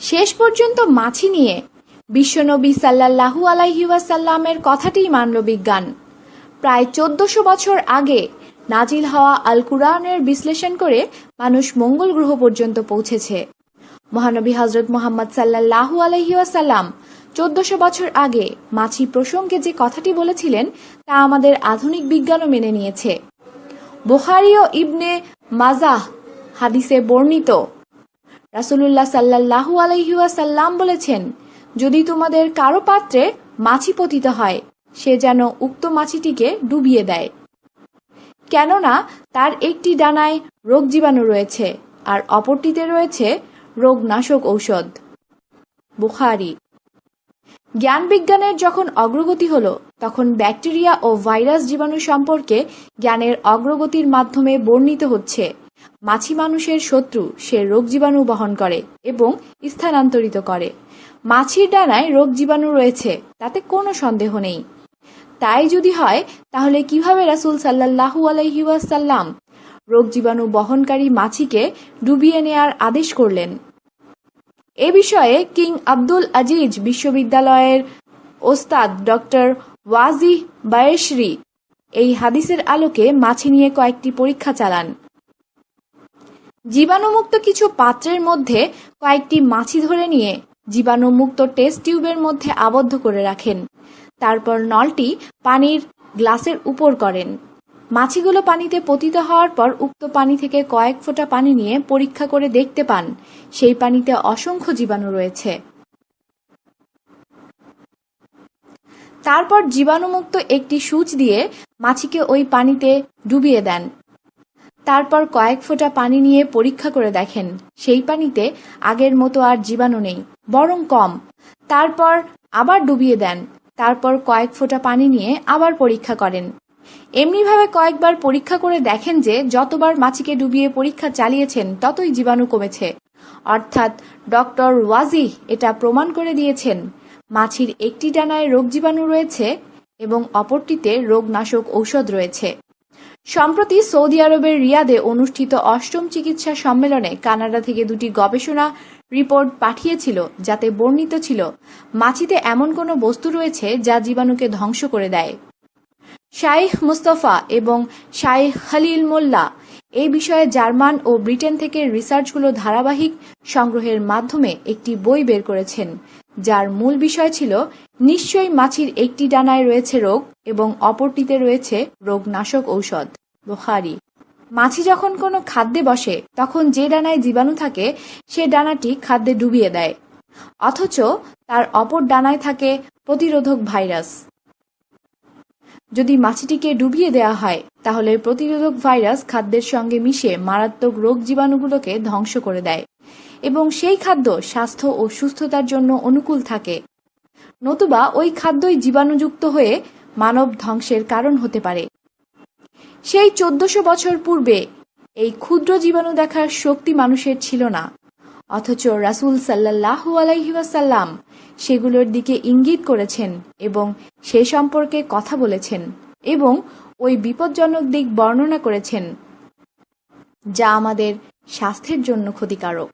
শেষ পর্যন্ত মাছি নিয়ে বিশ্বনবী সাল্লাল্লাহু আলাইহি ওয়াসাল্লামের কথাটিই মানল বিজ্ঞান। প্রায় চোদ্দশো বছর আগে নাজিল হওয়া আল কুরআনের বিশ্লেষণ করে মানুষ মঙ্গল গ্রহ পর্যন্ত পৌঁছেছে। মহানবী হজরত মোহাম্মদ সাল্লাল্লাহু আলাইহি ওয়াসাল্লাম চোদ্দশো বছর আগে মাছি প্রসঙ্গে যে কথাটি বলেছিলেন, তা আমাদের আধুনিক বিজ্ঞানও মেনে নিয়েছে। বুখারি ও ইবনে মাজাহ হাদিসে বর্ণিত রাসূলুল্লাহ সাল্লাল্লাহু আলাইহি ওয়াসাল্লাম বলেছেন, যদি তোমাদের কারও পাত্রে মাছি পতিত হয়, সে যেন উক্ত মাছিটিকে ডুবিয়ে দেয়। কেননা তার একটি ডানায় রোগ জীবাণু রয়েছে, আর অপরটিতে রয়েছে রোগনাশক ঔষধ। বুখারি। জ্ঞান বিজ্ঞানের যখন অগ্রগতি হলো, তখন ব্যাকটেরিয়া ও ভাইরাস জীবাণু সম্পর্কে জ্ঞানের অগ্রগতির মাধ্যমে বর্ণিত হচ্ছে। মাছি মানুষের শত্রু সে রোগ জীবাণু বহন করে এবং স্থানান্তরিত করে। মাছির ডানায় রোগ জীবাণু রয়েছে, তাতে কোনো সন্দেহ নেই। তাই যদি হয়, তাহলে কীভাবে রাসূল সাল্লাল্লাহু আলাইহি ওয়াসাল্লাম রোগ জীবাণু বহনকারী মাছিকে ডুবিয়ে নেয়ার আদেশ করলেন? এ বিষয়ে কিং আব্দুল আজিজ বিশ্ববিদ্যালয়ের ওস্তাদ ডক্টর ওয়াজি বায়েশরি এই হাদিসের আলোকে মাছি নিয়ে কয়েকটি পরীক্ষা চালান। জীবাণুমুক্ত কিছু পাত্রের মধ্যে কয়েকটি মাছি ধরে নিয়ে জীবাণুমুক্ত টেস্ট টিউবের মধ্যে আবদ্ধ করে রাখেন। তারপর নলটি পানির গ্লাসের উপর করেন। মাছিগুলো পানিতে পতিত হওয়ার পর উক্ত পানি থেকে কয়েক ফোঁটা পানি নিয়ে পরীক্ষা করে দেখতে পান। সেই পানিতে অসংখ্য জীবাণু রয়েছে। তারপর জীবাণুমুক্ত একটি সূচ দিয়ে মাছিকে ওই পানিতে ডুবিয়ে দেন। তারপর কয়েক ফোঁটা পানি নিয়ে পরীক্ষা করে দেখেন। সেই পানিতে আগের মতো আর জীবাণু নেই, বরং কম। তারপর আবার ডুবিয়ে দেন। তারপর কয়েক ফোঁটা পানি নিয়ে আবার পরীক্ষা করেন। এমনিভাবে কয়েকবার পরীক্ষা করে দেখেন যে, যতবার মাছিকে ডুবিয়ে পরীক্ষা চালিয়েছেন, ততই জীবাণু কমেছে। অর্থাৎ ডক্টর ওয়াজি এটা প্রমাণ করে দিয়েছেন, মাছির একটি ডানায় রোগ জীবাণু রয়েছে এবং অপরটিতে রোগনাশক ঔষধ রয়েছে। সম্প্রতি সৌদি আরবের রিয়াদে অনুষ্ঠিত অষ্টম চিকিৎসা সম্মেলনে কানাডা থেকে দুটি গবেষণা রিপোর্ট পাঠিয়েছিল যাতে বর্ণিত ছিল মাছিতে এমন কোনো বস্তু রয়েছে যা জীবাণুকে ধ্বংস করে দেয়। শাইখ মুস্তফা এবং শাইখ খালিল মোল্লা এই বিষয়ে জার্মান ও ব্রিটেন থেকে রিসার্চগুলো ধারাবাহিক সংগ্রহের মাধ্যমে একটি বই বের করেছেন, যার মূল বিষয় ছিল, নিশ্চয়ই মাছির একটি ডানায় রয়েছে রোগ এবং অপরটিতে রয়েছে রোগনাশক ঔষধ। বুখারি। মাছি যখন কোনো খাদ্যে বসে, তখন যে ডানায় জীবাণু থাকে, সে ডানাটি খাদ্যে ডুবিয়ে দেয়। অথচ তার অপর ডানায় থাকে প্রতিরোধক ভাইরাস। যদি মাছিটিকে ডুবিয়ে দেওয়া হয়, তাহলে প্রতিরোধক ভাইরাস খাদ্যের সঙ্গে মিশে মারাত্মক রোগ জীবাণুগুলোকে ধ্বংস করে দেয় এবং সেই খাদ্য স্বাস্থ্য ও সুস্থতার জন্য অনুকূল থাকে। নতুবা ওই খাদ্যই জীবাণুযুক্ত হয়ে মানব ধ্বংসের কারণ হতে পারে। সেই চোদ্দশো বছর পূর্বে এই ক্ষুদ্র জীবাণু দেখার শক্তি মানুষের ছিল না। অথচ রাসুল সাল্লাহু আলাইহাসাল্লাম সেগুলোর দিকে ইঙ্গিত করেছেন এবং সে সম্পর্কে কথা বলেছেন এবং ওই বিপজ্জনক দিক বর্ণনা করেছেন, যা আমাদের স্বাস্থ্যের জন্য ক্ষতিকারক।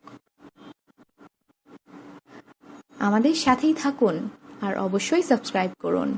আমাদের সাথেই থাকুন আর অবশ্যই সাবস্ক্রাইব করুন।